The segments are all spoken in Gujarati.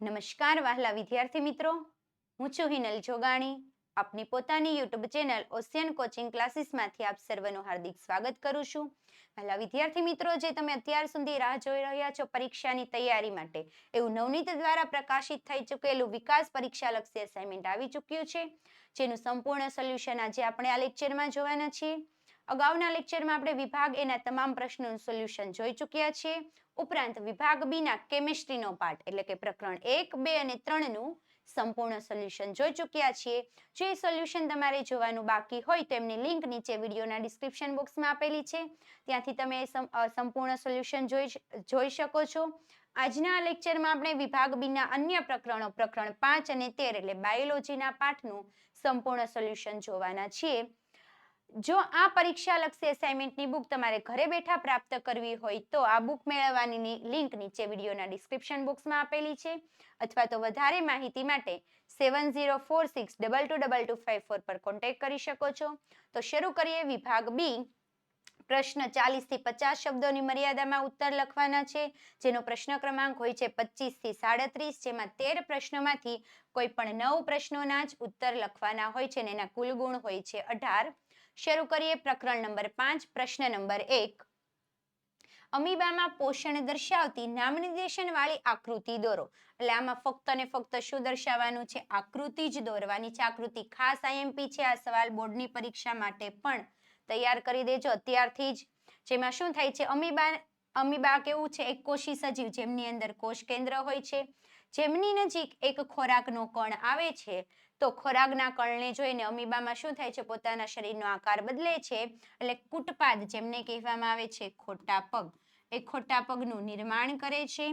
નમસ્કાર વહાલા વિદ્યાર્થી મિત્રો. હું છું હિનલ જોગાણી. આપની પોતાની યુટ્યુબ ચેનલ ઓશિયન કોચિંગ ક્લાસીસમાંથી આપ સર્વનું હાર્દિક સ્વાગત કરું છું. વહાલા વિદ્યાર્થી મિત્રો, જે તમે અત્યાર સુધી રાહ જોઈ રહ્યા છો પરીક્ષાની તૈયારી માટે, એવું નવનીત દ્વારા પ્રકાશિત થઈ ચૂકેલું વિકાસ પરીક્ષા લક્ષી અસાઇનમેન્ટ આવી ચૂક્યું છે. જેનું સંપૂર્ણ સોલ્યુશન આજે આપણે આ લેક્ચરમાં જોવાના છીએ. અગાઉના લેક્ચરમાં આપણે વિભાગ એના તમામ પ્રશ્નોનું સોલ્યુશન જોઈ ચૂક્યા છીએ. ઉપરાંત વિભાગ બી ના કેમિસ્ટ્રીનો પાર્ટ એટલે કે પ્રકરણ એક, બે અને ત્રણનું સંપૂર્ણ સોલ્યુશન જોઈ ચૂક્યા છીએ. જો સોલ્યુશન તમારે જોવાનું બાકી હોય તો એમની લિંક નીચે વિડીયોના ડિસ્ક્રિપ્શન બોક્સમાં આપેલી છે. ત્યાંથી તમે સંપૂર્ણ સોલ્યુશન જોઈ જોઈ શકો છો. આજના લેક્ચરમાં આપણે વિભાગ બીના અન્ય પ્રકરણો, પ્રકરણ પાંચ અને તેર, એટલે બાયોલોજીના પાઠનું સંપૂર્ણ સોલ્યુશન જોવાના છીએ. જો આ પરીક્ષા લક્ષી અસાઇનમેન્ટની બુક તમારે ઘરે બેઠા પ્રાપ્ત કરવી હોય તો આ બુક મેળવવાની લિંક નીચે વિડીયોના ડિસ્ક્રિપ્શન બોક્સમાં આપેલી છે. અથવા તો વધારે માહિતી માટે seven zero four six double two double two five four પર કોન્ટેક્ટ કરી શકો છો. તો શરૂ કરીએ વિભાગ બી પ્રશ્ન ચાલીસથી પચાસ શબ્દોની મર્યાદામાં ઉત્તર લખવાના છે. જેનો પ્રશ્ન ક્રમાંક હોય છે પચીસથી સાડત્રીસ, જેમાં તેર પ્રશ્નોમાંથી કોઈ પણ નવ પ્રશ્નોના જ ઉત્તર લખવાના હોય છે અને એના કુલ ગુણ હોય છે અઢાર. શરૂ કરીએ પ્રકરણ નંબર પાંચ, પ્રશ્ન નંબર એક. અમીબામાં પોષણ દર્શાવતી નામનિર્દેશન વાળી આકૃતિ દોરો. એટલે આમાં ફક્ત ને ફક્ત શું દર્શાવવાનું છે? આકૃતિ જ દોરવાની છે. આકૃતિ ખાસ આઈએમપી છે. આ સવાલ બોર્ડની પરીક્ષા માટે પણ તૈયાર કરી દેજો અત્યારથી જ. જેમાં શું થાય છે? અમીબા અમીબા કેવું છે? એક કોષી સજીવ જેમની અંદર કોષ કેન્દ્ર હોય છે. જેમની નજીક એક ખોરાકનો કણ આવે છે, તો ખોરાકના કણને જોઈને અમીબામાં શું થાય છે? પોતાના શરીરનો આકાર બદલે છે, એટલે કુટપાદ જેમને કહેવામાં આવે છે, ખોટા પગ. એ ખોટા પગનું નિર્માણ કરે છે.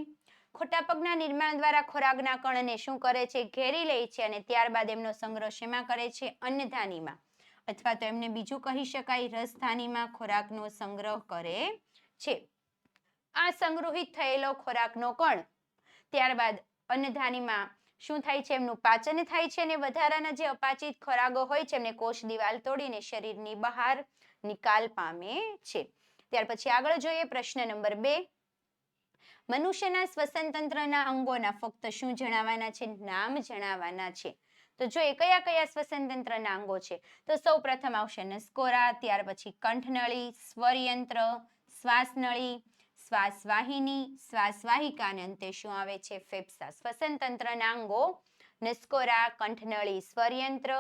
ખોટા પગના નિર્માણ દ્વારા ખોરાકના કણને શું કરે છે? ઘેરી લે છે અને ત્યારબાદ એમનો સંગ્રહ શેમાં કરે છે? અન્નધાનીમાં. અથવા તો એમને બીજું કહી શકાય, રસધાનીમાં ખોરાકનો સંગ્રહ કરે છે. આ સંગ્રહિત થયેલો ખોરાકનો કણ. ત્યારબાદ અન્નધાનીમાં શું થાય છે? એમનું પાચન થાય છે અને વધારાના જે અપાચિત ખોરાકો હોય છે, એમને કોષ દિવાલ તોડીને શરીરની બહાર નિકાલ પામે છે. ત્યાર પછી આગળ જોઈએ પ્રશ્ન નંબર બે. મનુષ્યના શ્વસન તંત્રના અંગોના ફક્ત શું જણાવવાના છે? નામ જણાવવાના છે. તો જોઈએ કયા કયા શ્વસન તંત્રના અંગો છે? તો સૌ પ્રથમ આવશે નસકોરા, ત્યાર પછી કંઠનળી, સ્વરયંત્ર, શ્વાસનળી શ્વાસવાહિની, શ્વાસવાહિકાને અંતે શું આવે છે? ફેફસા. શ્વસન તંત્રના અંગો, નસકોરા, કંઠનળી, સ્વરયંત્ર,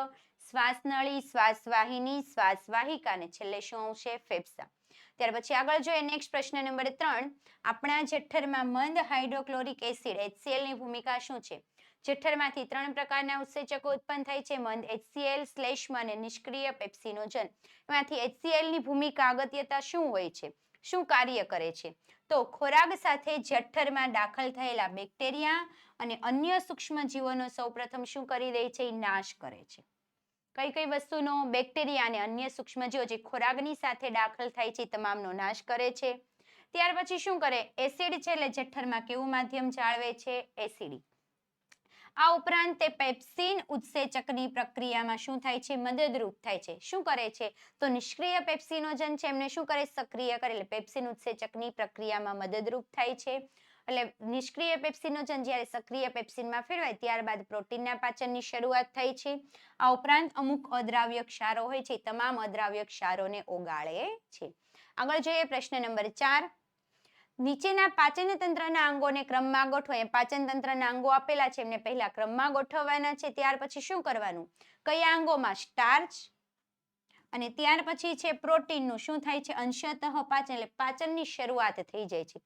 શ્વાસનળી, શ્વાસવાહિની શ્વાસવાહિકા અને છેલ્લે શું આવશે? ફેફસા. ત્યાર પછી આગળ જોઈએ નેક્સ્ટ પ્રશ્ન નંબર ત્રણ. આપણા જઠ્ઠરમાં મંદ હાઇડ્રોક્લોરિક એસિડ HCl ની ભૂમિકા શું છે? જઠ્ઠરમાંથી ત્રણ પ્રકારના ઉત્સેચકો ઉત્પન્ન થાય છે. મંદ HCl શ્લેષ્મ અને નિષ્ક્રિય પેપ્સિનોજન એમાંથી HCl ભૂમિકા અગત્યતા શું હોય છે? શું કાર્ય કરે છે? તો ખોરાક સાથે જઠ્ઠરમાં દાખલ થયેલા બેક્ટેરિયા અને અન્ય સૂક્ષ્મ જીવોનો સૌપ્રથમ શું કરી દે છે? એ નાશ કરે છે. કઈ કઈ વસ્તુનો, બેક્ટેરિયા અને અન્ય સૂક્ષ્મજીવો જે ખોરાકની સાથે દાખલ થાય છે તમામનો નાશ કરે છે. ત્યાર પછી શું કરે? એસિડ છે એટલે જઠ્ઠરમાં કેવું માધ્યમ જાળવે છે? એસિડી આ ઉપરાંત તે પેપ્સિન ઉત્સેચકની પ્રક્રિયામાં શું થાય છે? મદદરૂપ થાય છે. શું કરે છે? તો નિષ્ક્રિય પેપ્સિનોજન છે, એમને શું કરે? સક્રિય કરે. એટલે પેપ્સિન ઉત્સેચકની પ્રક્રિયામાં મદદરૂપ થાય છે. એટલે નિષ્ક્રિય પેપ્સિનોજન જ્યારે સક્રિય પેપ્સિનમાં ફેરવાય, ત્યારબાદ પ્રોટીનના પાચનની શરૂઆત થાય છે. આ ઉપરાંત અમુક અદ્રાવ્ય ક્ષારો હોય છે તમામ અદ્રાવ્ય ક્ષારોને ઓગાળે છે. આગળ જોઈએ પ્રશ્ન નંબર ચાર. નીચેના પાચન તંત્રના અંગોને ક્રમમાં ગોઠવો. એ પાચન તંત્રના અંગો આપેલા છે, એમને પહેલા ક્રમમાં ગોઠવવાના છે, ત્યાર પછી શું કરવાનું? કયા અંગોમાં? સ્ટાર્ચ. અને ત્યાર પછી છે, પ્રોટીનનું. શું થાય છે? અંશતઃ પાચન, એટલે પાચનની શરૂઆત થઈ જાય છે.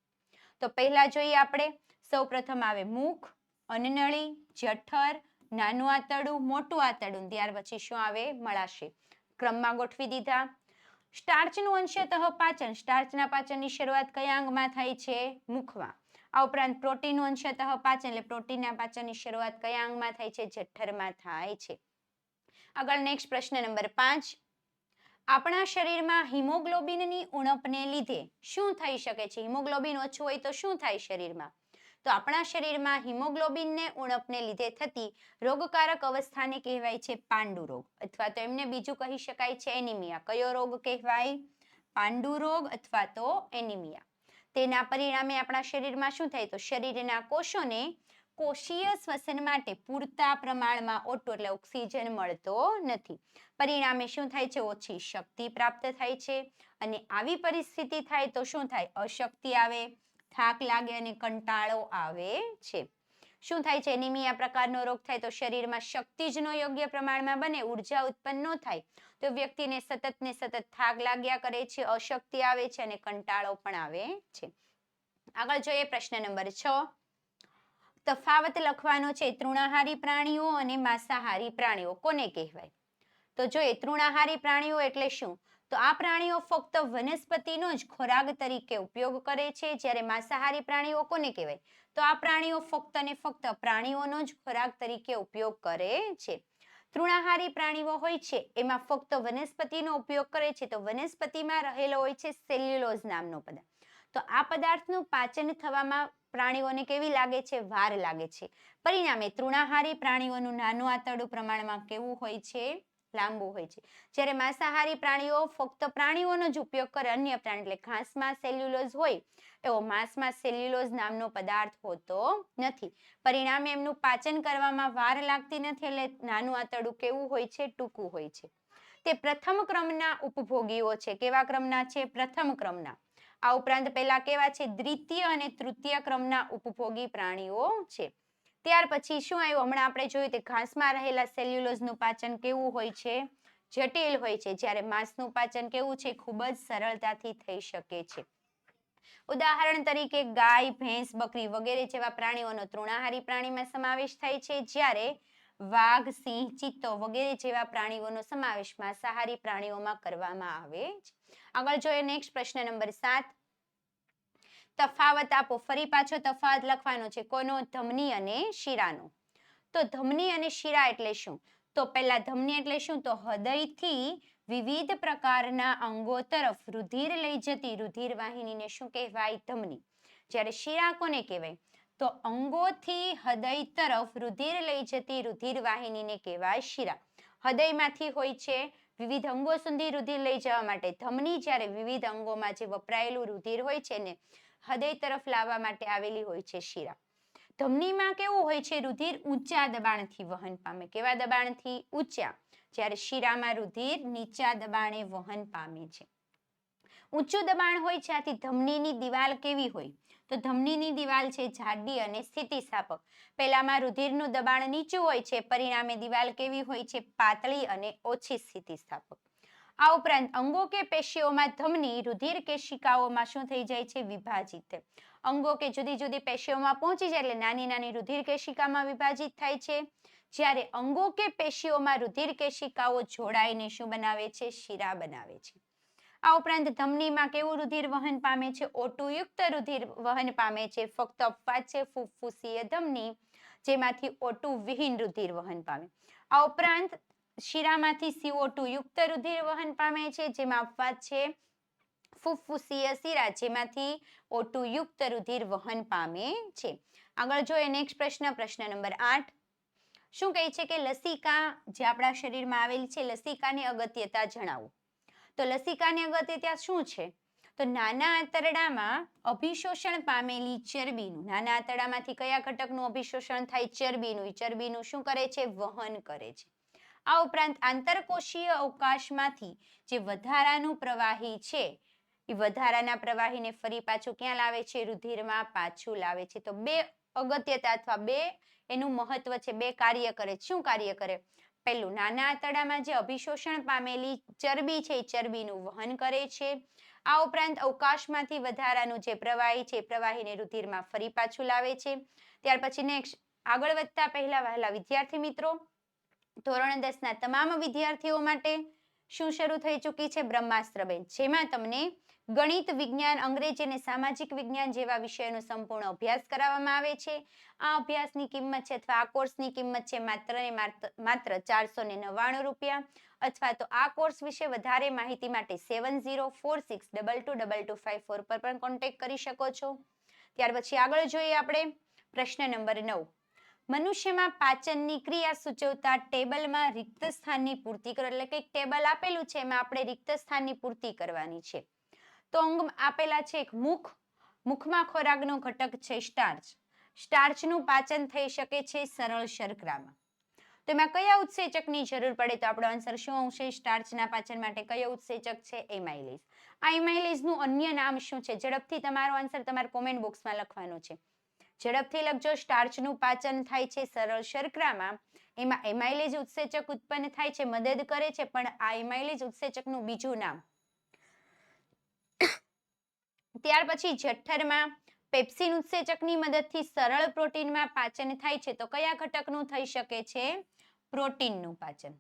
તો પહેલા જોઈએ આપણે. સૌપ્રથમ આવે મુખ અનનળી, જઠર, નાનું આંતરડું, મોટું આંતરડું. ત્યાર પછી શું આવે? મળાશે ક્રમમાં ગોઠવી દીધા. સ્ટાર્ચનું અંશતઃ પાચન. સ્ટાર્ચના પાચનની શરૂઆત કયા અંગમાં થાય છે? મુખમાં. આ ઉપરાંત પ્રોટીનનું અંશતઃ પાચન, એટલે પ્રોટીનના પાચનની શરૂઆત કયા અંગમાં થાય છે? જઠરમાં થાય છે. આગળ નેક્સ્ટ પ્રશ્ન નંબર પાંચ. આપણા શરીરમાં હિમોગ્લોબિનની ઉણપને લીધે શું થઈ શકે છે? હિમોગ્લોબિન ઓછું હોય તો શું થાય શરીરમાં? તો આપણા શરીરમાં હિમોગ્લોબિનને ઉણપને લીધે થતી રોગકારક અવસ્થાને કહેવાય છે પાંડુ રોગ. અથવા તો એમને બીજું કહી શકાય છે એનિમિયા. કયો રોગ કહેવાય? પાંડુ રોગ અથવા તો એનિમિયા. તેના પરિણામે આપણા શરીરમાં શું થાય? તો શરીરના કોષોને કોષીય શ્વસન માટે પૂરતા પ્રમાણમાં ઓટો એટલે ઓક્સિજન મળતો નથી. પરિણામે શું થાય છે? ઓછી શક્તિ પ્રાપ્ત થાય છે. અને આવી પરિસ્થિતિ થાય તો શું થાય? અશક્તિ આવે. થાક લાગે અને કંટાળો આવે છે. શું થાય છે? એનિમિયા પ્રકારનો રોગ થાય તો શરીરમાં શક્તિ જ ન યોગ્ય પ્રમાણમાં બને, ઊર્જા ઉત્પન્ન ન થાય. તો વ્યક્તિને સતત ને સતત થાક લાગ્યા કરે છે, અશક્તિ આવે છે અને કંટાળો પણ આવે છે. આગળ જોઈએ પ્રશ્ન નંબર છ. તફાવત લખવાનો છે, તૃણાહારી પ્રાણીઓ અને માંસાહારી પ્રાણીઓ. કોને કહેવાય? તો જોઈએ, તૃણાહારી પ્રાણીઓ એટલે શું? તો આ પ્રાણીઓ ફક્ત વનસ્પતિનો જ ખોરાક તરીકે ઉપયોગ કરે છે, જ્યારે માંસાહારી પ્રાણીઓ કોને કહેવાય? તો આ પ્રાણીઓ ફક્ત અને ફક્ત પ્રાણીઓનો જ ખોરાક તરીકે ઉપયોગ કરે છે. તૃણાહારી પ્રાણીઓ હોય છે, એમાં ફક્ત વનસ્પતિનો ઉપયોગ કરે છે, તો વનસ્પતિમાં રહેલો હોય છે સેલ્યુલોઝ નામનો પદાર્થ. તો આ પદાર્થનું પાચન થવામાં પ્રાણીઓને કેવી લાગે છે? વાર લાગે છે. પરિણામે તૃણાહારી પ્રાણીઓનું નાનું આંતરડું પ્રમાણમાં કેવું હોય છે? લાંબુ હોય છે. જ્યારે માંસાહારી પ્રાણીઓ ફક્ત પ્રાણીઓનો જ ઉપયોગ કરે, અન્ય પ્રાણી એટલે ઘાસમાં સેલ્યુલોઝ હોય એવો માંસમાં સેલ્યુલોઝ નામનો પદાર્થ હોતો નથી. પરિણામે એમનું પાચન કરવામાં વાર લાગતી નથી એટલે નાનું આંતરડું કેવું હોય છે? ટૂંકું હોય છે. તે પ્રથમ ક્રમના ઉપભોગીઓ છે. કેવા ક્રમના છે? પ્રથમ ક્રમના. આ ઉપરાંત પેલા કેવા છે? દ્વિતીય અને તૃતીય ક્રમના ઉપભોગી પ્રાણીઓ છે. ત્યાર પછી શું આવ્યું? હમણાં આપણે જોયું તે ઘાસમાં રહેલા સેલ્યુલોઝનું પાચન કેવું હોય છે? જટિલ હોય છે. જ્યારે માંસનું પાચન કેવું છે? ખૂબ જ સરળતાથી થઈ શકે છે. ઉદાહરણ તરીકે ગાય, ભેંસ, બકરી વગેરે જેવા પ્રાણીઓનો તૃણાહારી પ્રાણીમાં સમાવેશ થાય છે. જ્યારે વાઘ, સિંહ, ચિત્તો વગેરે જેવા પ્રાણીઓનો સમાવેશ માંસાહારી પ્રાણીઓમાં કરવામાં આવે છે આગળ જોઈએ નેક્સ્ટ પ્રશ્ન નંબર સાત. તફાવત આપો. ફરી પાછો તફાવત લખવાનો છે. કોનો? ધમની અને શિરાનો. તો ધમની અને શિરા એટલે શું? તો પહેલા ધમની એટલે શું? તો હૃદયથી વિવિધ પ્રકારના અંગો તરફ રુધિર લઈ જતી રુધિર વાહિનીને શું કહેવાય? ધમની. જ્યારે શિરા કોને કહેવાય? તો અંગોથી હૃદય તરફ રુધિર લઈ જતી રુધિર વાહિનીને કહેવાય શિરા. હૃદયમાંથી હોય છે વિવિધ અંગો સુધી રુધિર લઈ જવા માટે. ધમની જ્યારે વિવિધ અંગોમાં જે વપરાયેલું રુધિર હોય છે ને હૃદય તરફ લાવવા માટે આવેલી હોય છે શીરા. ધમનીમાં કેવું હોય છે? રુધિર ઊંચા દબાણથી વહન પામે. કેવા દબાણથી? ઊંચા. જ્યારે શિરામાં રુધિર નીચા દબાણે વહન પામે છે. ઊંચું દબાણ હોય આથી ધમનીની દિવાલ કેવી હોય? તો ધમનીની દિવાલ છે જાડી અને સ્થિતિસ્થાપક. પહેલામાં રુધિરનું દબાણ નીચું હોય છે. પરિણામે દિવાલ કેવી હોય છે? પાતળી અને ઓછી સ્થિતિસ્થાપક. આ ઉપરાંત અંગો કે પેશીઓમાં ધમની, રુધિર કેશિકાઓમાં શું થઈ જાય છે? વિભાજિત. અંગો કે જુદી જુદી પેશીઓમાં પહોંચી જાય એટલે નાની નાની રુધિર કેશિકામાં વિભાજિત થાય છે. જ્યારે અંગો કે પેશીઓમાં રુધિર કેશિકાઓ જોડાઈને શું બનાવે છે? શિરા બનાવે છે. આ ઉપરાંત ધમનીમાં કેવું રુધિર વહન પામે છે? ઓટુયુક્ત રુધિર વહન પામે છે. ફક્ત અપવાદ છે ફૂફૂસીય ધમની જેમાંથી ઓટુ વિહીન રુધિર વહન પામે. આ ઉપરાંત શિરામાંથી CO2 યુક્ત રુધિર વહન પામે છે, જેમાં અપવાદ છે. ફુફ્ફુસીય શિરા જેમાંથી O2 યુક્ત રુધિર વહન પામે છે. આગળ જોઈએ નેક્સ્ટ પ્રશ્ન પ્રશ્ન નંબર આઠ. શું કહે છે કે લસિકા જે આપણા શરીરમાં આવેલી છે, લસિકાની અગત્યતા જણાવો? તો લસિકાની અગત્યતા શું છે? તો નાના આંતરડામાં અભિશોષણ પામેલી ચરબીનું, નાના આંતરડામાંથી કયા ઘટકનું અભિશોષણ થાય? ચરબીનું. ચરબીનું શું કરે છે? વહન કરે છે. આ ઉપરાંત આંતરકોષીય અવકાશમાંથી જે વધારાનું પ્રવાહી છે, એ વધારાના પ્રવાહીને ફરી પાછું ક્યાં લાવે છે? રુધિરમાં પાછું લાવે છે. તો બે અગત્યતા અથવા બે એનું મહત્વ છે, બે કાર્ય કરે. શું કાર્ય કરે? પહેલું, નાના આંતરડામાં જે અભિશોષણ પામેલી ચરબી છે, એ ચરબીનું વહન કરે છે. આ ઉપરાંત અવકાશમાંથી વધારાનું જે પ્રવાહી છે પ્રવાહીને રુધિરમાં ફરી પાછું લાવે છે. ત્યાર પછી નેક્સ્ટ આગળ વધતા પહેલા વહેલા વિદ્યાર્થી મિત્રો ધોરણ દસના તમામ વિદ્યાર્થીઓ માટે શું શરૂ થઈ ચૂકી છે બ્રહ્માસ્ત્ર બેન જેમાં તમને ગણિત વિજ્ઞાન, અંગ્રેજી અને સામાજિક વિજ્ઞાન જેવા વિષયોનો સંપૂર્ણ અભ્યાસ કરાવવામાં આવે છે. આ અભ્યાસની કિંમત છે અથવા આ કોર્સની કિંમત છે માત્ર ને માત્ર ચારસો ને નવ્વાણું રૂપિયા અથવા તો આ કોર્સ વિશે વધારે માહિતી માટે seven zero four six double two double two five four પર પણ કોન્ટેક્ટ કરી શકો છો. ત્યાર પછી આગળ જોઈએ આપણે પ્રશ્ન નંબર નવ. મનુષ્યમાં પાચનની ક્રિયા સૂચવતા ટેબલમાં રિક્ત સ્થાનની પૂર્તિ કરો, એટલે કંઈક ટેબલ આપેલું છે, એમાં આપણે રિક્ત સ્થાનની પૂર્તિ કરવાની છે. તો અંગ આપેલા છે એક મુખ, મુખમાં ખોરાકનો ઘટક છે સ્ટાર્ચ. સ્ટાર્ચનું પાચન થઈ શકે છે સરળ શર્કરામાં. તો એમાં કયા ઉત્સેચકની જરૂર પડે? તો આપણો આન્સર શું આવશે? સ્ટાર્ચના પાચન માટે કયો ઉત્સેચક છે? એમાઇલેઝ. આ એમાઇલેઝનું અન્ય નામ શું છે? ઝડપથી તમારો આન્સર તમારા કોમેન્ટ બોક્સમાં લખવાનો છે. ઝડપથી લખજો. સ્ટાર્ચનું પાચન થાય છે સરળ શર્કરામાં એમાં એમાઇલેજ ઉત્સેચક ઉત્પન્ન થાય છે, મદદ કરે છે, પણ આ એમાઇલેજ ઉત્સેચકનું બીજું નામ. ત્યાર પછી જઠ્ઠરમાં પેપ્સિન ઉત્સેચકની મદદથી સરળ પ્રોટીનમાં પાચન થાય છે. તો કયા ઘટકનું થઈ શકે છે? પ્રોટીનનું પાચન.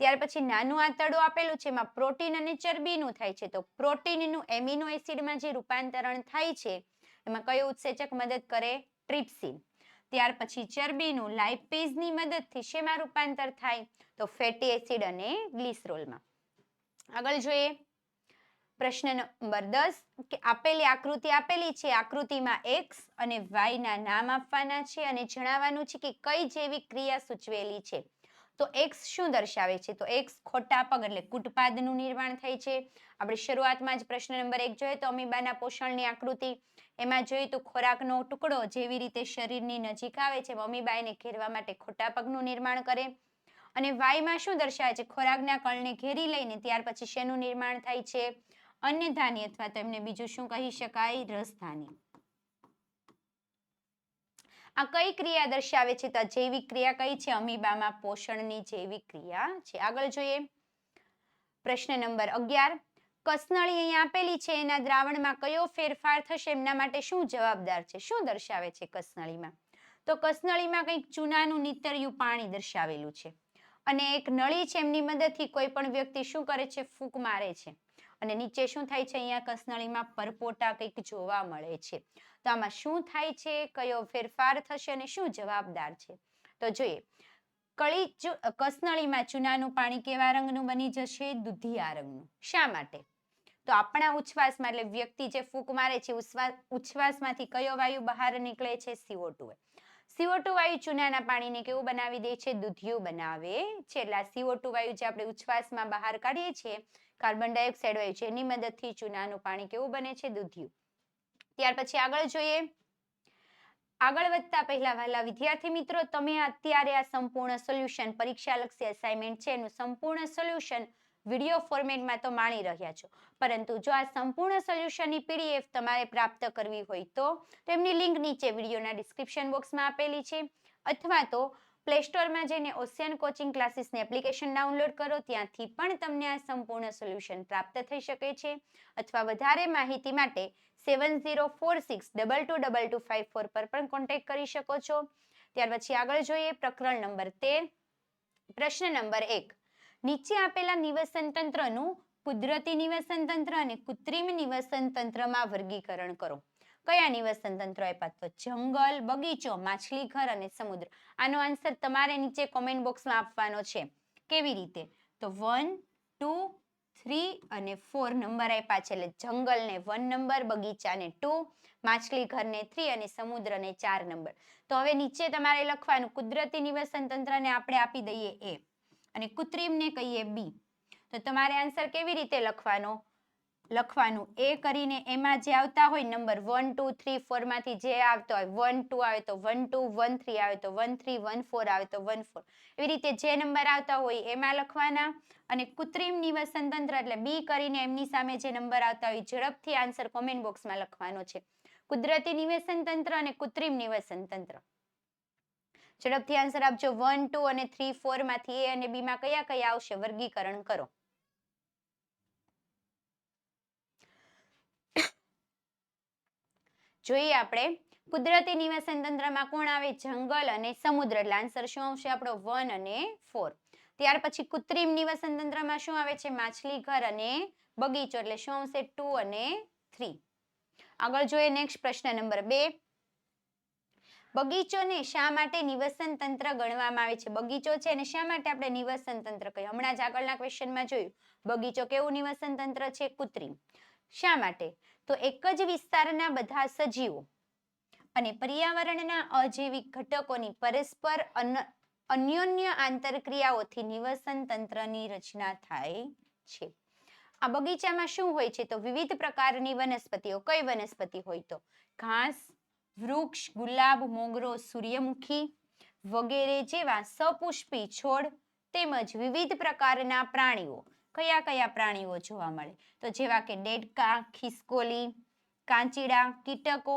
ત્યાર પછી નાનું આંતરડું આપેલું છે, એમાં પ્રોટીન અને ચરબીનું થાય છે. તો પ્રોટીનનું એમિનો એસિડમાં જે રૂપાંતરણ થાય છે, એમાં કયો ઉત્સેચક મદદ કરે? ટ્રિપ્સિન ત્યાર પછી ચરબીનું લાઇપેઝની મદદથી શેમાં રૂપાંતર થાય? તો ફેટી એસિડ અને ગ્લિસરોલમાં આગળ જોઈએ. પ્રશ્ન નંબર દસ, કે આપેલી આકૃતિ આપેલી છે. આકૃતિમાં એક્સ અને વાય ના નામ આપવાના છે અને જણાવવાનું છે કે કઈ જેવી ક્રિયા સૂચવેલી છે? તો એક્સ શું દર્શાવે છે? તો એક્સ ખોટા પગ એટલે કુટપાદનું નિર્માણ થાય છે. આપણે શરૂઆતમાં જ પ્રશ્ન નંબર એક જોઈએ તો અમીબાના પોષણની આકૃતિ. એમાં જોઈએ તો ખોરાકનો ટુકડો જેવી રીતે શરીરની નજીક આવે છે અમીબા એને ઘેરવા માટે ખોટા પગનું નિર્માણ કરે. અને વાયમાં શું દર્શાવે છે? ખોરાકના કળને ઘેરી લઈને ત્યાર પછી શેનું નિર્માણ થાય છે? અન્ય ધાન્ય અથવા તો એમને બીજું શું કહી શકાય? રસધાની આ કઈ ક્રિયા દર્શાવે છે? તો જૈવિક ક્રિયા કઈ છે? અમીબામાં પોષણની જૈવિક ક્રિયા છે. આગળ જોઈએ. પ્રશ્ન નંબર અગિયાર. કસનળી અહીંયા આપેલી છે. એના દ્રાવણમાં કયો ફેરફાર થશે? એમના માટે શું જવાબદાર છે? શું દર્શાવે છે કસનળીમાં? તો કસનળીમાં કંઈક ચૂનાનું નીતર્યું પાણી દર્શાવેલું છે. અને એક નળી છે. એમની મદદથી કોઈ પણ વ્યક્તિ શું કરે છે? ફૂંક મારે છે. અને નીચે શું થાય છે અહીંયા? કસનળીમાં પરપોટા કંઈક જોવા મળે છે. તો આમાં શું થાય છે? કયો ફેરફાર થશે અને શું જવાબદાર છે? તો જોઈએ. કળી કસનળીમાં ચૂનાનું પાણી કેવા રંગનું બની જશે? દુધિયા રંગનું. શા માટે? તો આપણા ઉચ્છવાસમાં, એટલે વ્યક્તિ જે ફૂંક મારે છે ઉચ્છવાસમાંથી કયો વાયુ બહાર નીકળે છે? સીઓ ટુ સીઓ ટુ વાયુ ચૂનાના પાણીને કેવું બનાવી દે છે? દૂધિયું બનાવે છે. એટલે આ સીઓ ટુ વાયુ જે આપણે ઉચ્છવાસમાં બહાર કાઢીએ છીએ કાર્બન ડાયોક્સાઇડ હોય છે, એની મદદથી ચૂનાનું પાણી કેવું બને છે, દૂધિયું. ત્યાર પછી આગળ જોઈએ. આગળ વધતા પહેલા વહેલા વિદ્યાર્થી મિત્રો, તમે અત્યારે આ સંપૂર્ણ સોલ્યુશન પરીક્ષાલક્ષી અસાઇનમેન્ટ છે, એનું સંપૂર્ણ સોલ્યુશન વીડિયો ફોર્મેટમાં તો માણી રહ્યા છો. પરંતુ જો આ સંપૂર્ણ સોલ્યુશનની પીડીએફ તમારે પ્રાપ્ત કરવી હોય તો તેમની લિંક નીચે વિડીયોના ડિસ્ક્રિપ્શન બોક્સમાં આપેલી છે. અથવા તો પ્લે સ્ટોરમાં જઈને ઓશિયન કોચિંગ ક્લાસીસની એપ્લિકેશન ડાઉનલોડ કરો. ત્યાંથી પણ તમને આ સંપૂર્ણ સોલ્યુશન પ્રાપ્ત થઈ શકે છે. અથવા વધારે માહિતી માટે seven zero four six double two double two five four પર પણ કોન્ટેક્ટ કરી શકો છો. ત્યાર પછી આગળ જોઈએ પ્રકરણ નંબર તેર. પ્રશ્ન નંબર એક. નીચે આપેલા નિવસન તંત્રનું કુદરતી નિવસન તંત્ર અને કૃત્રિમ નિવસન તંત્રમાં વર્ગીકરણ કરો. કયા નિવસન તંત્ર આપ્યા? તો જંગલ, બગીચો, માછલી ઘર અને સમુદ્ર. આનો આન્સર તમારે નીચે કોમેન્ટ બોક્સમાં આપવાનો છે. કેવી રીતે? તો વન ટુ થ્રી અને ફોર નંબર આપ્યા છે. એટલે જંગલને વન નંબર બગીચાને ટુ માછલી ઘરને થ્રી અને સમુદ્રને ચાર નંબર તો હવે નીચે તમારે લખવાનું, કુદરતી નિવસન તંત્રને આપણે આપી દઈએ એ અને કૃત્રિમને કહીએ બી તો તમારે આન્સર કેવી રીતે લખવાનો? લખવાનું. એ કરીને એમાં જે આવતા હોય નંબર વન, ટુ, થ્રી ફોરમાંથી જે આવતો હોય, વન, ટુ આવે તો વન, ટુ, વન, થ્રી આવે તો વન, થ્રી, વન, ફોર આવે તો વન, ફોર. એવી રીતે જે નંબર આવતા હોય એમાં લખવાના અને કૃત્રિમ નિવસન તંત્ર એટલે બી કરીને એમની સામે જે નંબર આવતા હોય ઝડપથી આન્સર કોમેન્ટ બોક્સમાં લખવાનો છે. કુદરતી નિવેસન તંત્ર અને કૃત્રિમ નિવસન તંત્ર. ઝડપથી આન્સર આપજો. વન, ટુ અને થ્રી ફોરમાંથી એ અને બીમાં કયા કયા આવશે વર્ગીકરણ કરો. જોઈએ આપણે. કુદરતી નિવાસન તંત્રમાં કોણ આવે? જંગલ અને સમુદ્ર. એટલે આન્સર શું આવશે? આપણો વન અને ફોર. ત્યાર પછી કૃત્રિમ નિવાસન તંત્રમાં શું આવે છે? માછલી ઘર અને બગીચો. એટલે શું આવશે? ટુ અને થ્રી. આગળ જોઈએ નેક્સ્ટ પ્રશ્ન નંબર બે. બગીચોને શા માટે નિવસન તંત્ર ગણવામાં આવે છે? બગીચો છે અને શા માટે આપણે નિવસન તંત્ર કહીએ? હમણાં જ આગળના ક્વેશ્ચનમાં જોયું. બગીચો કેવું નિવસન તંત્ર છે? કૃત્રિમ. શા માટે? તો એક જ વિસ્તારના બધા સજીવો અને પર્યાવરણના અજૈવિક ઘટકોની પરસ્પર અન્યોન્ય આંતરક્રિયાઓથી નિવસન તંત્રની રચના થાય છે. આ બગીચામાં શું હોય છે? તો વિવિધ પ્રકારની વનસ્પતિઓ. કઈ વનસ્પતિ હોય તો? ઘાસ, વૃક્ષ, ગુલાબ, મોગરો, સૂર્યમુખી વગેરે જેવા સપુષ્પી છોડ તેમજ વિવિધ પ્રકારના પ્રાણીઓ. કયા કયા પ્રાણીઓ જોવા મળે? તો જેવા કે ડેડકા, ખિસકોલી, કાંચીડા, કીટકો,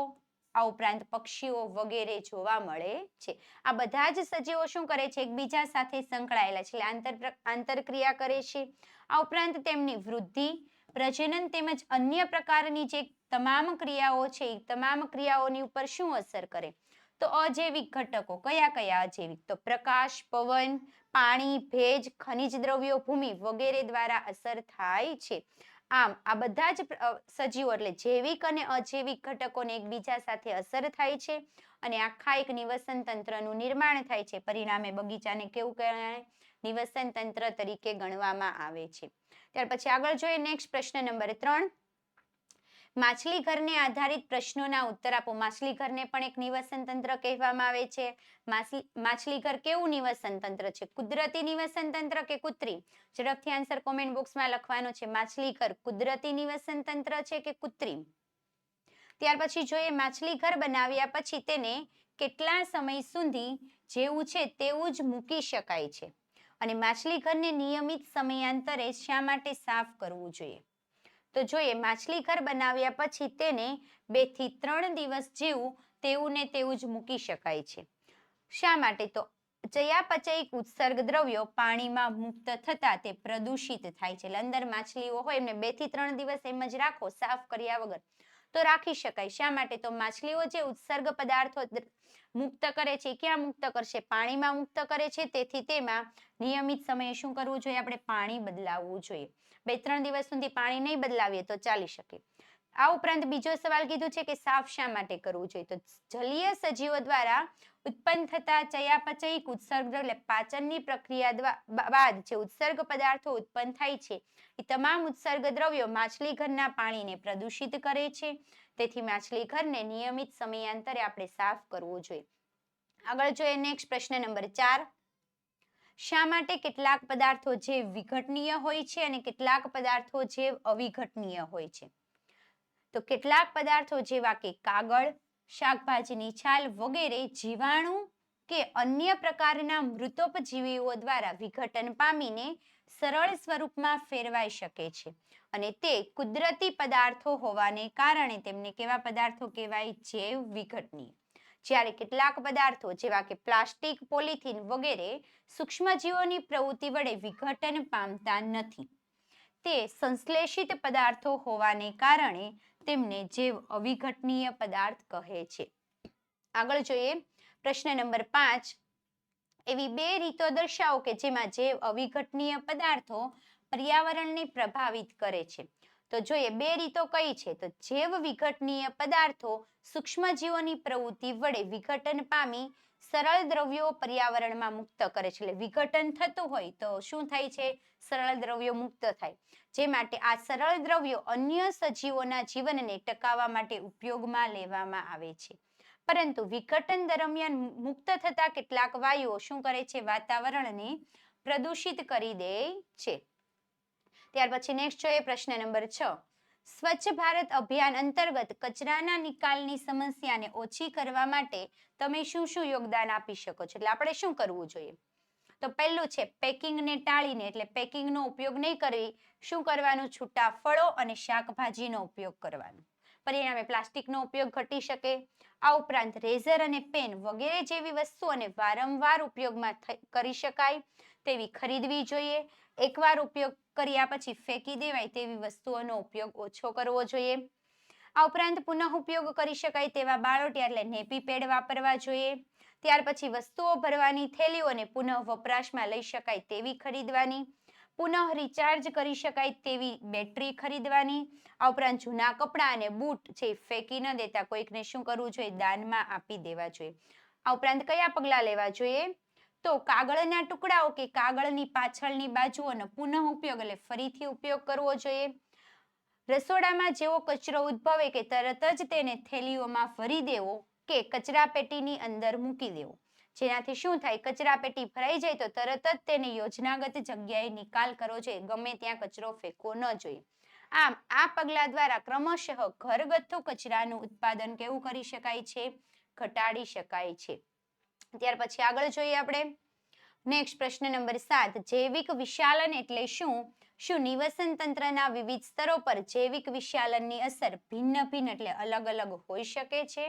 આ ઉપરાંત પક્ષીઓ વગેરે જોવા મળે છે. આ બધા જ સજીવો શું કરે છે? એકબીજા સાથે સંકળાયેલા છે આંતર આંતરક્રિયા કરે છે. આ ઉપરાંત તેમની વૃદ્ધિ, પ્રજનન તેમજ અન્ય પ્રકારની જે તમામ ક્રિયાઓ છે, એ તમામ ક્રિયાઓની ઉપર શું અસર કરે? તો અજૈવિક ઘટકો કયા કયા અજૈવિક? તો પ્રકાશ, પવન, પાણી, ભેજ, ખનિજ દ્રવ્યો, ભૂમિ વગેરે દ્વારા અસર થાય છે. આમ, આ બધા જ સજીવો એટલે જૈવિક અને અજૈવિક ઘટકોને એકબીજા સાથે અસર થાય છે અને આખા એક નિવસન તંત્રનું નિર્માણ થાય છે. પરિણામે બગીચાને કેવું કહેવાય? નિવસન તંત્ર તરીકે ગણવામાં આવે છે. ત્યાર પછી આગળ જોઈએ નેક્સ્ટ પ્રશ્ન નંબર ત્રણ. માછલી ઘરને આધારિત પ્રશ્નોના ઉત્તર આપો. માછલી ઘરને પણ એક નિવસન તંત્ર કહેવામાં આવે છે. માછલી ઘર કેવું નિવસન તંત્ર છે? કુદરતી નિવસન તંત્ર કે કૃત્રિમ? ઝડપથી આન્સર કોમેન્ટ બોક્સમાં લખવાનો છે. માછલી ઘર કુદરતી નિવસન તંત્ર છે કે કૃત્રિમ? ત્યાર પછી જોઈએ માછલી ઘર બનાવ્યા પછી તેને કેટલા સમય સુધી જેવું છે તેવું જ મૂકી શકાય છે. અને માછલી ઘરને નિયમિત સમયાંતરે શા માટે સાફ કરવું જોઈએ? તો જોઈએ માછલી ઘર બનાવ્યા પછી તેને બેથી ત્રણ દિવસ જેવું તેવું ને તેવું જ મૂકી શકાય છે. શા માટે? તો ચયાપચયિક ઉત્સર્ગ દ્રવ્યો પાણીમાં મુક્ત થતા તે પ્રદૂષિત થાય છે. એટલે અંદર માછલીઓ હોય એમને બેથી ત્રણ દિવસ એમ જ રાખો, સાફ કર્યા વગર. તો રાખી શકાય. શા માટે? તો માછલીઓ જે ઉત્સર્ગ પદાર્થો મુક્ત કરે છે ક્યાં મુક્ત કરશે? પાણીમાં મુક્ત કરે છે. તેથી તેમાં નિયમિત સમયે શું કરવું જોઈએ? આપણે પાણી બદલાવવું જોઈએ. બે ત્રણ દિવસ સુધી પાણી નહીં બદલાવીએ તો ચાલી શકે. આ ઉપરાંત બીજો સવાલ કીધું છે કે સાફ શા માટે કરવું જોઈએ? તો જલીય સજીવો દ્વારા ઉત્પન્ન થતા ચયાપચયિક ઉત્સર્ગ એટલે પાચનની પ્રક્રિયા બાદ જે ઉત્સર્ગ પદાર્થો ઉત્પન્ન થાય છે, એ તમામ ઉત્સર્ગ દ્રવ્યો માછલી ઘરના પાણીને પ્રદૂષિત કરે છે. તેથી માછલી ઘરને નિયમિત સમયાંતરે આપણે સાફ કરવું જોઈએ. આગળ જોઈએ નેક્સ્ટ પ્રશ્ન નંબર ચાર. શા માટે કેટલાક પદાર્થો જે વિઘટનીય હોય છે અને કેટલાક પદાર્થો જે અવિઘટનીય હોય છે? તો કેટલાક પદાર્થો જેવા કે કાગળ, શાકભાજીની છાલ વગેરે જીવાણુ કે અન્ય પ્રકારના મૃતોપજીવીઓ દ્વારા વિઘટન પામીને સરળ સ્વરૂપમાં ફેરવાઈ શકે છે. અને તે કુદરતી પદાર્થો હોવાને કારણે તેમને કેવા પદાર્થો કહેવાય? જૈવ વિઘટનીય. જ્યારે કેટલાક પદાર્થો જેવા કે પ્લાસ્ટિક, પોલિથીન વગેરે સૂક્ષ્મજીવોની પ્રવૃત્તિ વડે વિઘટન પામતા નથી. તે સંશ્લેષિત પદાર્થો હોવાને કારણે તેમને જૈવ અવિઘટનીય પદાર્થ કહે છે. આગળ જોઈએ, પ્રશ્ન નંબર પાંચ. એવી બે રીતો દર્શાવો કે જેમાં જૈવ અવિઘટનીય પદાર્થો પર્યાવરણને પ્રભાવિત કરે છે. તો જોઈએ બે રીતો કઈ છે, તો જૈવ વિઘટનીય પદાર્થો સૂક્ષ્મજીવોની પ્રવૃત્તિ વડે વિઘટન પામી સરળ દ્રવ્યો પર્યાવરણમાં મુક્ત કરે છે. એટલે વિઘટન થતું હોય તો શું થાય છે? સરળ દ્રવ્યો મુક્ત થાય. જે માટે આ સરળ દ્રવ્યો અન્ય સજીવોના જીવનને ટકાવવા માટે ઉપયોગમાં લેવામાં આવે છે. પરંતુ વિઘટન દરમિયાન મુક્ત થતા કેટલાક વાયુઓ શું કરે છે? વાતાવરણને પ્રદૂષિત કરી દે છે. ત્યાર પછી નેક્સ્ટ જોઈએ પ્રશ્ન નંબર છ. સ્વચ્છ ભારત અભિયાન અંતર્ગત કચરાના નિકાલની સમસ્યાને ઓછી કરવા માટે તમે શું શું યોગદાન આપી શકો છો? એટલે આપણે શું કરવું જોઈએ? તો પહેલું છે પેકિંગને ટાળીને, એટલે પેકિંગનો ઉપયોગ નહીં કરવી, શું કરવાનું? છૂટા ફળો અને શાકભાજીનો ઉપયોગ કરવાનો. પરિણામે પ્લાસ્ટિકનો ઉપયોગ ઘટી શકે. આ ઉપરાંત રેઝર અને પેન વગેરે જેવી વસ્તુઓને વારંવાર ઉપયોગમાં કરી શકાય તેવી ખરીદવી જોઈએ. એકવાર ઉપયોગ કર્યા પછી ફેંકી દેવાય તેવી વસ્તુઓનો ઉપયોગ ઓછો કરવો જોઈએ. આ ઉપરાંત પુનઃ ઉપયોગ કરી શકાય તેવા બાળોટિયા એટલે નેપી પેડ વાપરવા જોઈએ. ત્યાર પછી વસ્તુઓ ભરવાની થેલીઓને પુનઃ વપરાશમાં લઈ શકાય તેવી ખરીદવાની. પુનઃ રિચાર્જ કરી શકાય તેવી બેટરી ખરીદવાની. આ ઉપરાંત જૂના કપડાં અને બૂટ છે ફેંકી ન દેતા કોઈકને શું કરવું જોઈએ? દાનમાં આપી દેવા જોઈએ. આ ઉપરાંત કયા પગલાં લેવા જોઈએ? તો કાગળના ટુકડાઓ કે કાગળની પાછળની બાજુઓનો પુનઃ ઉપયોગ એટલે ફરીથી ઉપયોગ કરવો જોઈએ. રસોડામાં જેવો કચરો ઉદ્ભવે કે તરત જ તેને થેલીઓમાં ભરી દેવો કે કચરાપેટીની અંદર મૂકી દેવો. જેનાથી શું થાય? કચરાપેટી ભરાઈ જાય તો તરત જ તેને યોજનાગત જગ્યાએ નિકાલ કરવો જોઈએ. ગમે ત્યાં કચરો ફેંકવો ન જોઈએ. આમ, આ પગલા દ્વારા ક્રમશઃ ઘરગથ્થુ કચરાનું ઉત્પાદન કેવું કરી શકાય છે? ઘટાડી શકાય છે. ત્યાર પછી આગળ જોઈએ આપણે. નેક્સ્ટ પ્રશ્ન નંબર સાત, જૈવિક વિશાલન એટલે શું? શું નિવસન તંત્રના વિવિધ સ્તરો પર જૈવિક વિશાલનની અસર ભિન્ન ભિન્ન એટલે અલગ અલગ હોઈ શકે છે?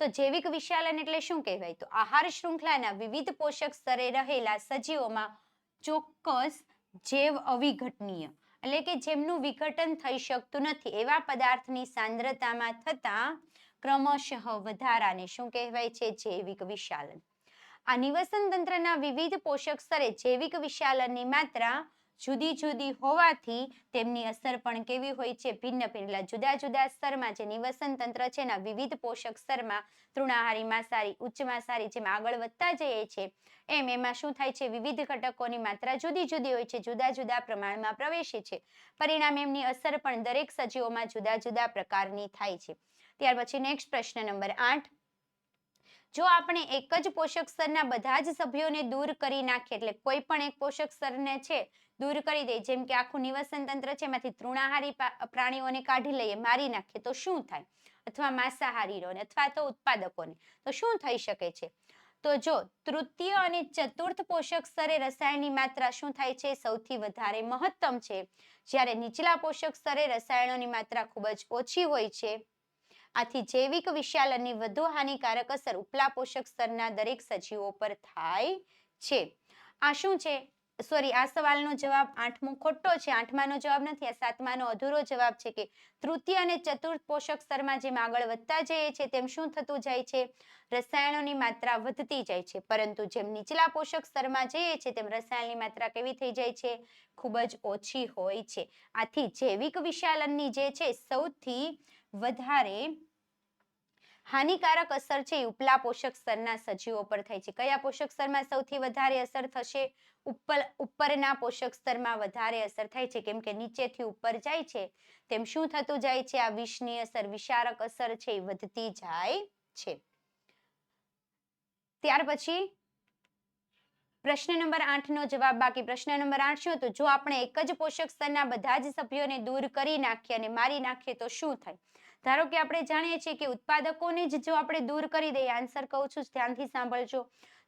તો જૈવિક વિશાલન એટલે શું કહેવાય? તો આહાર શૃંખલાના વિવિધ પોષક સ્તરે રહેલા સજીવોમાં ચોક્કસ જૈવ અવિઘટનીય એટલે કે જેમનું વિઘટન થઈ શકતું નથી એવા પદાર્થની સાંદ્રતામાં થતા ક્રમશઃ વધારાને શું કહેવાય છે? જૈવિક વિશાલન. આ નિવસન તંત્રના વિવિધ પોષક સ્તરે જૈવિક વિશાલનની માત્રા જુદી જુદી હોવાથી તેમની અસર પણ કેવી હોય છે? ભિન્ન ભિન્ન જુદા જુદા સ્તરમાં જે નિવસન તંત્ર છે એના વિવિધ પોષક સ્તરમાં તૃણાહારી, માંસાહારી, ઉચ્ચ માંસાહારી જેમ આગળ વધતા જઈએ છે, એમ એમાં શું થાય છે? વિવિધ ઘટકોની માત્રા જુદી જુદી હોય છે, જુદા જુદા પ્રમાણમાં પ્રવેશે છે. પરિણામે એમની અસર પણ દરેક સજીવોમાં જુદા જુદા પ્રકારની થાય છે. ત્યાર પછી નેક્સ્ટ પ્રશ્ન નંબર આઠ. જો આપણે એક જ પોષક સ્તરના બધા જ સભ્યોને દૂર કરી નાખીએ, એટલે કોઈ પણ એક પોષક સ્તરને છે, દૂર કરી દઈએ જેમ કે આખું નિવસન તંત્ર છે, એમાંથી તૃણાહારી પ્રાણીઓને કાઢી લઈએ, મારી નાખીએ, તો શું થાય? અથવા માંસાહારીઓને, અથવા તો ઉત્પાદકોને, તો શું થઈ શકે છે? તો જો તૃતીય અને ચતુર્થ પોષક સ્તરે રસાયણની માત્રા શું થાય છે? સૌથી વધારે મહત્તમ છે. જ્યારે નીચલા પોષક સ્તરે રસાયણોની માત્રા ખૂબ જ ઓછી હોય છે આથી જૈવિક વિશાલનની વધુ હાનિકારક અસર ઉપલા પોષક સ્તરના દરેક સજીવો પર થાય છે. આ શું છે? સોરી આ સવાલનો જવાબ આઠમો ખોટો છે. આઠમાનો જવાબ નથી, આ સાતમાનો અધૂરો જવાબ છે કે તૃતીય અને ચતુર્થ પોષક સ્તરમાં જેમ આગળ વધતા જઈએ છે તેમ શું થતું જાય છે? રસાયણોની માત્રા વધતી જાય છે, પરંતુ જેમ નીચલા પોષક સ્તરમાં જઈએ છે તેમ રસાયણની માત્રા કેવી થઈ જાય છે? ખૂબ જ ઓછી હોય છે. આથી જૈવિક વિશાલનની જે છે, સૌથી વધારે હાનિકારક અસર છે ઉપલા પોષક સ્તરના સજીવો પર થાય છે. કયા પોષક સ્તરમાં સૌથી વધારે અસર થશે? ઉપર, ઉપરના પોષક સ્તરમાં વધારે અસર થાય છે. કેમ કે નીચેથી ઉપર જાય છે. તેમ શું થતું જાય છે? આ વિષની અસર વિષારક અસર છે એ વધતી જાય છે. ત્યાર પછી પ્રશ્ન નંબર આઠ નો જવાબ બાકી. પ્રશ્ન નંબર આઠ શું તો જો આપણે એક જ પોષક સ્તરના બધા જ સભ્યોને દૂર કરી નાખીએ અને મારી નાખીએ તો શું થાય? ધારો કે આપણે જાણીએ છીએ કે ઉત્પાદકોને જ જો આપણે દૂર કરી દઈએ આન્સર કહું છું ધ્યાનથી સાંભળજો.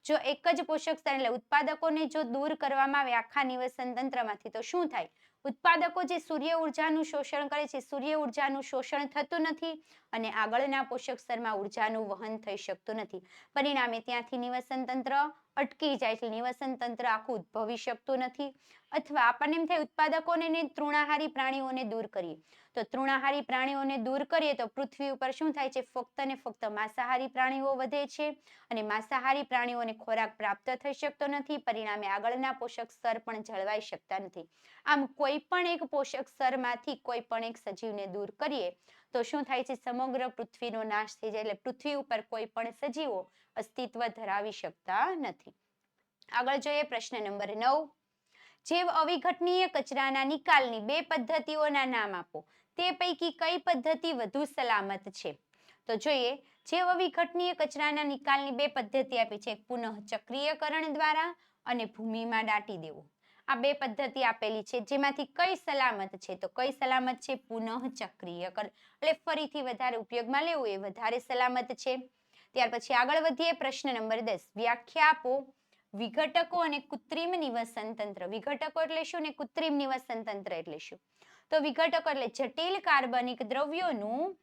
જો એક જ પોષક સ્તર એટલે ઉત્પાદકોને જો દૂર કરવામાં આવે આખા નિવસન તંત્રમાંથી, તો શું થાય? ઉત્પાદકો જે સૂર્ય ઉર્જાનું શોષણ કરે છે, સૂર્ય ઉર્જાનું શોષણ થતું નથી અને આગળના પોષક સ્તરમાં ઉર્જાનું વહન થઈ શકતું નથી. પરિણામે ત્યાંથી નિવસન તંત્ર અટકી જાય છે, નિવસન તંત્ર આખું ઉદ્ભવી શકતું નથી. અથવા આપણને એમ થાય ઉત્પાદકોને તૃણાહારી પ્રાણીઓને દૂર કરીએ. તો તૃણાહારી પ્રાણીઓને દૂર કરીએ તો પૃથ્વી ઉપર શું થાય છે? ફક્ત ને ફક્ત માંસાહારી પ્રાણીઓ વધે છે અને માંસાહારી પ્રાણીઓને ખોરાક પ્રાપ્ત થઈ શકતો નથી. પરિણામે આગળના પોષક સ્તર પણ જળવાઈ શકતા નથી. આમ કોઈ પણ એક પોષક સ્તરમાંથી કોઈ પણ એક સજીવને દૂર કરીએ તો શું થાય છે? સમગ્ર પૃથ્વીનો નાશ થઈ જાય એટલે પૃથ્વી ઉપર કોઈ પણ સજીવો અસ્તિત્વ ધરાવી શકતા નથી. આગળ જોઈએ પ્રશ્ન નંબર નવ. જેવ અવિઘટનીય કચરાના નિકાલની બે પદ્ધતિઓના નામ આપો. તે પૈકી કઈ પદ્ધતિ વધુ સલામત છે? તો જોઈએ, જેવ અવિઘટનીય કચરાના નિકાલની બે પદ્ધતિ આપી છે. પુનઃ ચક્રીયકરણ દ્વારા અને ભૂમિમાં દાટી દેવું. આ બે પદ્ધતિ આપેલી છે, જેમાંથી કઈ સલામત છે? તો કઈ સલામત છે? પુનઃ ચક્રીયકરણ એટલે ફરીથી વધારે ઉપયોગમાં લેવું એ વધારે સલામત છે. ત્યાર પછી આગળ વધીએ, પ્રશ્ન નંબર દસ. વ્યાખ્યા આપો વિઘટકો અને કૃત્રિમ નિવસન તંત્ર. વિઘટકો એટલે શું ને કૃત્રિમ નિવસન તંત્ર એટલે શું? તો વિઘટકો એટલે જટિલ કાર્બનિક દ્રવ્યોનું,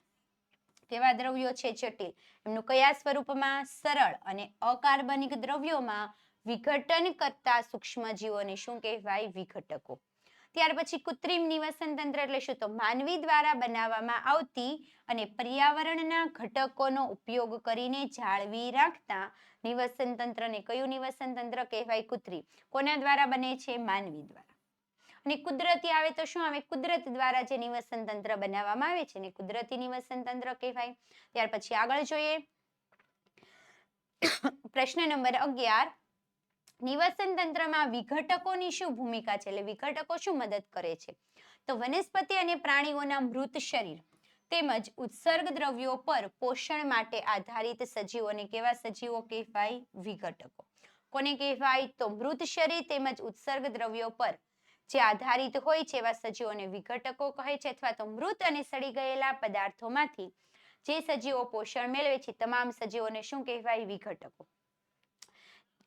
કેવા દ્રવ્યો છે જટિલ? એમનું કયા સ્વરૂપમાં? સરળ અને અકાર્બનિક દ્રવ્યોમાં વિઘટન કરતા સૂક્ષ્મજીવોને શું કહેવાય? વિઘટકો. ત્યાર પછી કૃત્રિમ નિવસન તંત્ર એટલે શું? તો માનવી દ્વારા બનાવવામાં આવતી અને પર્યાવરણના ઘટકોનો ઉપયોગ કરીને જાળવી રાખતા નિવસન તંત્રને કયું નિવસન તંત્ર કહેવાય? કૃત્રિમ. કોના દ્વારા બને છે? માનવી દ્વારા. અને કુદરતી આવે તો શું આવે? કુદરત દ્વારા જે નિવસન તંત્ર બનાવવામાં આવે છે ને કુદરતી નિવસન તંત્ર કહેવાય. ત્યાર પછી આગળ જોઈએ. પ્રશ્ન નંબર અગિયાર. નિવસન તંત્રમાં વિઘટકોની શું ભૂમિકા છે? એટલે વિઘટકો શું મદદ કરે છે? તો વનસ્પતિ અને પ્રાણીઓના મૃત શરીર તેમજ ઉત્સર્ગ દ્રવ્યો પર પોષણ માટે આધારિત સજીવોને કેવા સજીવો કહેવાય? વિઘટકો. કોને કહેવાય? તો મૃત શરીર તેમજ ઉત્સર્ગ દ્રવ્યો પર જે આધારિત હોય છે એવા સજીવોને વિઘટકો કહે છે અથવા તો મૃત અને સડી ગયેલા પદાર્થોમાંથી જે સજીવો પોષણ મેળવે છે, તમામ સજીવોને શું કહેવાય? વિઘટકો.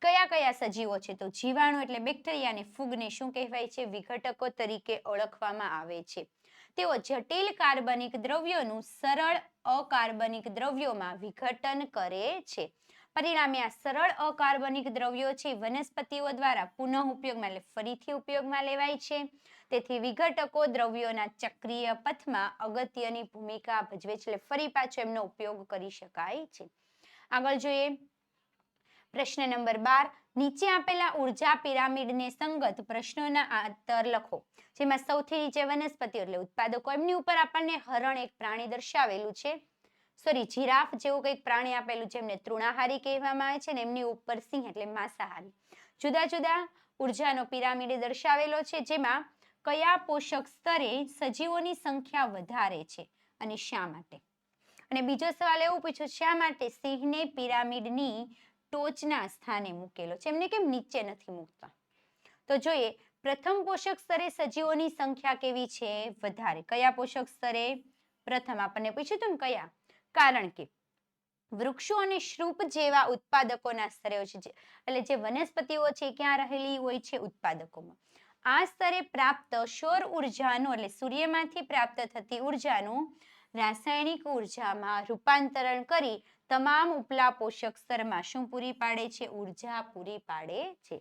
કયા કયા સજીવો છે? તો જીવાણુ એટલે બેક્ટેરિયા અને ફૂગને શું કહેવાય છે? વિઘટકો તરીકે ઓળખવામાં આવે છે. તેઓ જટિલ કાર્બનિક દ્રવ્યોનું સરળ અકાર્બનિક દ્રવ્યોમાં વિઘટન કરે છે. પરિણામે આ સરળ અકાર્બનિક દ્રવ્યો છે વનસ્પતિઓ દ્વારા પુનઃ ઉપયોગમાં એટલે ફરીથી ઉપયોગમાં લેવાય છે. તેથી વિઘટકો દ્રવ્યોના ચક્રીય પથમાં અગત્યની ભૂમિકા ભજવે છે. એટલે ફરી પાછો એમનો ઉપયોગ કરી શકાય છે. આગળ જોઈએ. પ્રશ્ન નંબર બાર, નીચે આપેલા ઊર્જા પિરામિડને સંગત પ્રશ્નોના આંતર લખો. જેમાં સૌથી નીચે વનસ્પતિઓ એટલે ઉત્પાદકો, એમની ઉપર આપણને હરણ એક પ્રાણી દર્શાવેલું છે. સોરી જીરાફ જેવું કંઈક પ્રાણી આપેલું છે એમને તૃણાહારી કહેવામાં આવે છે ને એમની ઉપર સિંહ એટલે માંસાહારી. જુદા જુદા ઉર્જાનો પિરામિડ દર્શાવેલો છે જેમાં કયા પોષક સ્તરે સજીવોની સંખ્યા વધારે છે અને શા માટે? અને બીજો સવાલ એવું પૂછ્યો શા માટે સિંહને પિરામિડની ટોચના સ્થાને મૂકેલો છે. એમને કેમ નીચે નથી મૂકતા? તો જોઈએ, પ્રથમ પોષક સ્તરે સજીવોની સંખ્યા કેવી છે? વધારે. કયા પોષક સ્તરે? પ્રથમ આપણને પૂછ્યું હતું કયા? કારણ કે વૃક્ષો અને શ્રુપ જેવા ઉત્પાદકોના સ્તરે છે. એટલે જે વનસ્પતિઓ છે ક્યાં રહેલી હોય છે? ઉત્પાદકોમાં. આ સ્તરે પ્રાપ્ત સૌર ઉર્જાનું એટલે સૂર્યમાંથી પ્રાપ્ત થતી ઉર્જાનું રાસાયણિક ઉર્જામાં રૂપાંતરણ કરી તમામ ઉપલા પોષક સ્તરમાં શું પૂરી પાડે છે? ઊર્જા પૂરી પાડે છે.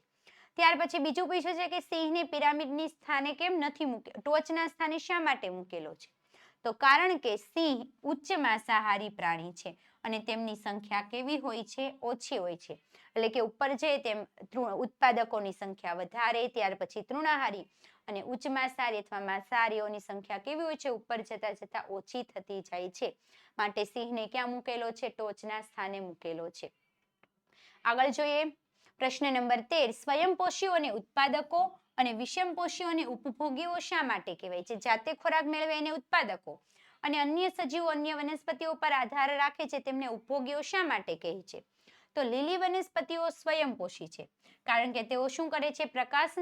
ત્યાર પછી બીજું પૂછ્યું છે કે સિંહને પિરામિડની સ્થાને કેમ નથી મૂકે, ટોચના સ્થાને શા માટે મૂકેલો છે? તો કારણ કે સિંહ ઉચ્ચ માંસાહારી પ્રાણી છે અને તેમની સંખ્યા કેવી હોય છે? ઓછી હોય છે. એટલે કે ઉપર જાય તેમ ઉત્પાદકોની સંખ્યા વધારે, ત્યાર પછી તૃણાહારી અને ઉચ્ચ માંસાહારી અથવા માંસાહારીઓની સંખ્યા કેવી હોય છે? ઉપર જતા જતા ઓછી થતી જાય છે. માટે સિંહને ક્યાં મૂકેલો છે? ટોચના સ્થાને મૂકેલો છે. આગળ જોઈએ. પ્રશ્ન નંબર તેર. સ્વયંપોષીઓ અને ઉત્પાદકો અને વિષમપોષીઓ અને ઉપભોગીઓ શા માટે કહેવાય છે? જાતે ખોરાક મેળવે એને ઉત્પાદકો. અને અન્ય સજીવો અન્ય વનસ્પતિઓ પર આધાર રાખે છે. તેમને ઉપભોગીઓ શા માટે કહે છે? તો લીલી વનસ્પતિઓ સ્વયંપોષી છે. કારણ કે તેઓ શું કરે છે? પ્રકાશ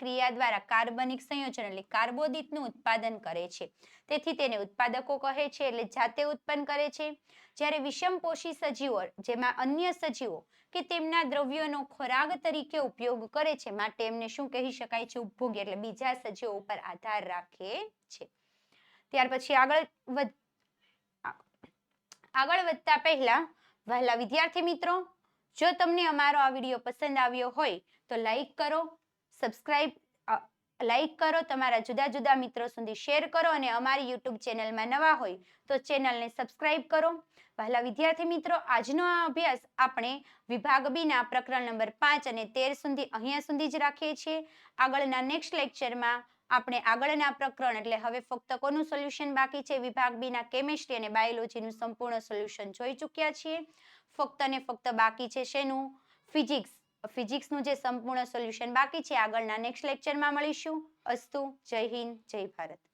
ક્રિયા દ્વારા કાર્બનિક સંયોજન એટલે કાર્બોદિતનું ઉત્પાદન કરે છે. તેથી તેને ઉત્પાદકો કહે છે એટલે જાતે ઉત્પન્ન કરે છે. જ્યારે વિષમપોષી સજીવો, જેમાં અન્ય સજીવો કે તેમના દ્રવ્યોનો ખોરાક તરીકે ઉપયોગ કરે છે, માટે એમને શું કહી શકાય છે? ઉપભોગ એટલે બીજા સજીવો ઉપર આધાર રાખે છે. ત્યાર પછી આગળ વધ, આગળ વધતા પહેલા વહેલા વિદ્યાર્થી મિત્રો, જો તમને અમારો આ વીડિયો પસંદ આવ્યો હોય, તો લાઈક કરો સબસ્ક્રાઈબ લાઈક કરો, તમારા જુદા જુદા મિત્રો સુધી શેર કરો અને અમારી યુટ્યુબ ચેનલમાં નવા હોય, તો ચેનલને સબસ્ક્રાઈબ કરો. વહેલા વિદ્યાર્થી મિત્રો, આજનો આ અભ્યાસ આપણે વિભાગ બીના પ્રકરણ નંબર પાંચ અને તેર સુધી, અહીંયા સુધી જ રાખીએ છીએ. આગળના નેક્સ્ટ લેક્ચરમાં આપણે આગળના પ્રકરણ, એટલે હવે ફક્ત કોનું સોલ્યુશન બાકી છે? વિભાગ બી ના કેમિસ્ટ્રી અને બાયોલોજીનું સંપૂર્ણ સોલ્યુશન જોઈ ચૂક્યા છીએ. ફક્ત ને ફક્ત બાકી છે શેનું? ફિઝિક્સ ફિઝિક્સનું જે સંપૂર્ણ સોલ્યુશન બાકી છે, આગળના નેક્સ્ટ લેક્ચરમાં મળીશું. અસ્તુ, જય હિન્દ, જય ભારત.